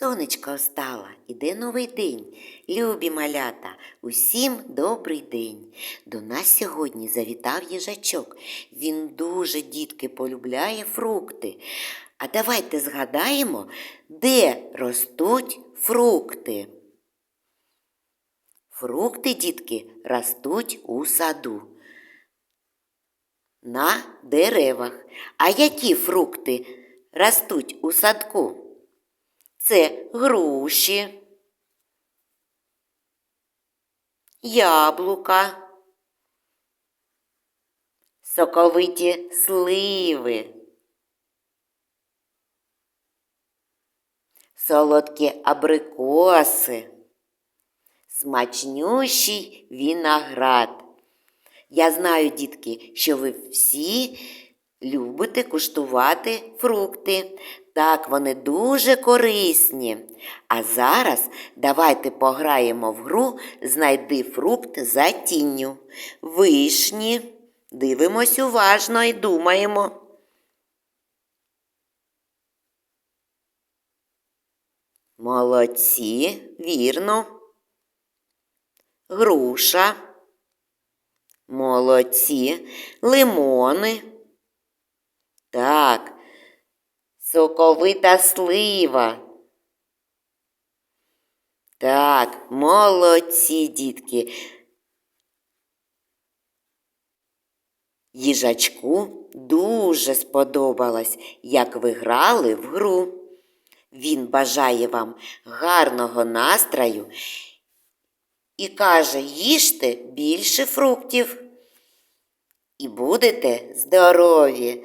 Сонечко встала, іде новий день. Любі малята, усім добрий день. До нас сьогодні завітав їжачок. Він дуже, дітки, полюбляє фрукти. А давайте згадаємо, де ростуть фрукти. Фрукти, дітки, ростуть у саду. На деревах. А які фрукти ростуть у садку? Це груші, яблука, соковиті сливи, солодкі абрикоси, смачнющий виноград. Я знаю, дітки, що ви всі любите куштувати фрукти. Так, вони дуже корисні. А зараз давайте пограємо в гру Знайди фрукт за тінню. Вишні. Дивимось уважно і думаємо. Молодці, вірно. Груша. Молодці. Лимони. Так. Соковита слива. Так, молодці, дітки. Їжачку дуже сподобалось, як ви грали в гру. Він бажає вам гарного настрою і каже, їжте більше фруктів. І будете здорові.